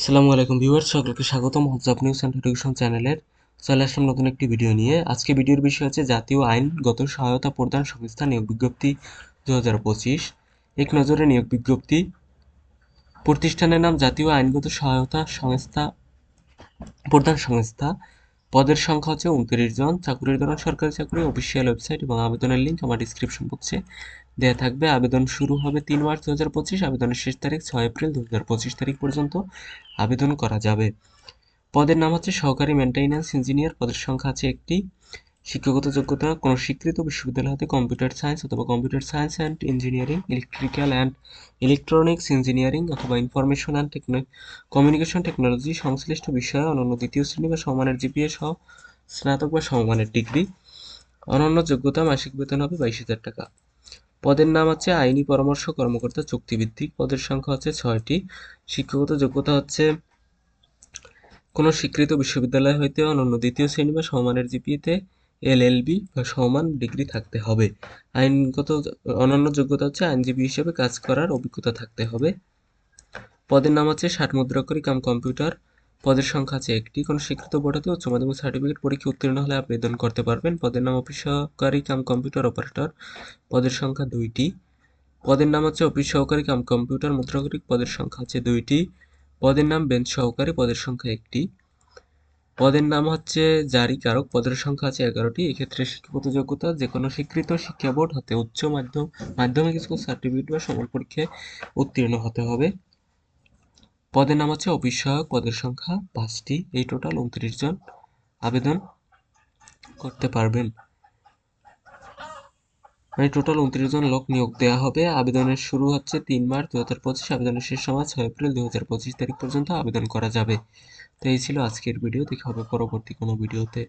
আসসালামু আলাইকুম ভিউয়ার্স, সকলকে স্বাগতম হোয়াটসঅ্যাপ নিউজ অ্যান্ড এডুকেশন চ্যানেলের। চলে আসলাম নতুন একটি ভিডিও নিয়ে। আজকে ভিডিওর বিষয় হচ্ছে জাতীয় আইনগত সহায়তা প্রদান সংস্থা নিয়োগ বিজ্ঞপ্তি দু হাজার পঁচিশ। এক নজরে নিয়োগ বিজ্ঞপ্তি, প্রতিষ্ঠানের নাম জাতীয় আইনগত সহায়তা সংস্থা প্রধান সংস্থা। পদের সংখ্যা হচ্ছে উনত্রিশ জন। চাকুরির ধরন সরকারি চাকরি অফিসিয়াল ওয়েবসাইট এবং আবেদনের লিঙ্ক আমার ডিসক্রিপশন বক্সে দেওয়া থাকবে। আবেদন শুরু হবে তিন মার্চ দু হাজার পঁচিশ, আবেদনের শেষ তারিখ ছয় এপ্রিল দু হাজার পঁচিশ তারিখ পর্যন্ত আবেদন করা যাবে। পদের নাম হচ্ছে সহকারী মেনটেন্যান্স ইঞ্জিনিয়ার পদের সংখ্যা আছে একটি। শিক্ষাগত যোগ্যতা, কোনো স্বীকৃত বিশ্ববিদ্যালয় হতে কম্পিউটার সায়েন্স অথবা computer science and engineering electrical and electronics engineering অথবা information and techno communication technology সংশ্লিষ্ট বিষয়ে অনন্য দ্বিতীয় শ্রেণি বা সমমানের জিপিএ সহ স্নাতক বা সমমানের ডিগ্রি। অনন্য যোগ্যতা, মাসিক বেতন হবে বাইশ হাজার টাকা। পদের নাম হচ্ছে আইনি পরামর্শ কর্মকর্তা চুক্তিভিত্তিক। পদের সংখ্যা হচ্ছে ছয়টি। শিক্ষাগত যোগ্যতা হচ্ছে কোনো স্বীকৃত বিশ্ববিদ্যালয় হইতে অনন্য দ্বিতীয় শ্রেণি বা সমমানের জিপিএতে এলএলবি বা সমান ডিগ্রি থাকতে হবে। আইনগত অনন্য যোগ্যতা হচ্ছে আইনজীবী হিসেবে কাজ করার অভিজ্ঞতা থাকতে হবে। পদের নাম হচ্ছে ষাট মুদ্রাক্ষরী কাম কম্পিউটার। পদের সংখ্যা আছে একটি। কোনো স্বীকৃত বোর্ড হতে উচ্চ মাধ্যমিক সার্টিফিকেট পরীক্ষা উত্তীর্ণ হলে আবেদন করতে পারবেন। পদের নাম অফিস সহকারী কাম কম্পিউটার অপারেটর। পদের সংখ্যা দুইটি। পদের নাম হচ্ছে অফিস সহকারী কাম কম্পিউটার। মুদ্রাক্ষরিক পদের সংখ্যা আছে দুইটি। পদের নাম বেঞ্চ সহকারী পদের সংখ্যা একটি। পদের নাম হচ্ছে জারি কারক। পদের সংখ্যা আছে এগারোটি। এক্ষেত্রে শিক্ষাগত যোগ্যতা যে কোনো স্বীকৃত শিক্ষা বোর্ড হতে উচ্চ মাধ্যম, মাধ্যমিক স্কুল সার্টিফিকেট বা সমান পরীক্ষায় উত্তীর্ণ হতে হবে। পদের নাম হচ্ছে সহায়ক পদের সংখ্যা পাঁচটি। এই টোটাল উনত্রিশ জন আবেদন করতে পারবেন। মানে টোটাল উনত্রিশ জন লোক নিয়োগ দেওয়া হবে। আবেদনের শুরু হচ্ছে তিন মার্চ দু হাজার পঁচিশ। আবেদনের শেষ সময় ছয় এপ্রিল দু হাজার পঁচিশ তারিখ পর্যন্ত আবেদন করা যাবে। তো এই ছিল আজকের ভিডিও। দেখা হবে পরবর্তী কোনো ভিডিওতে।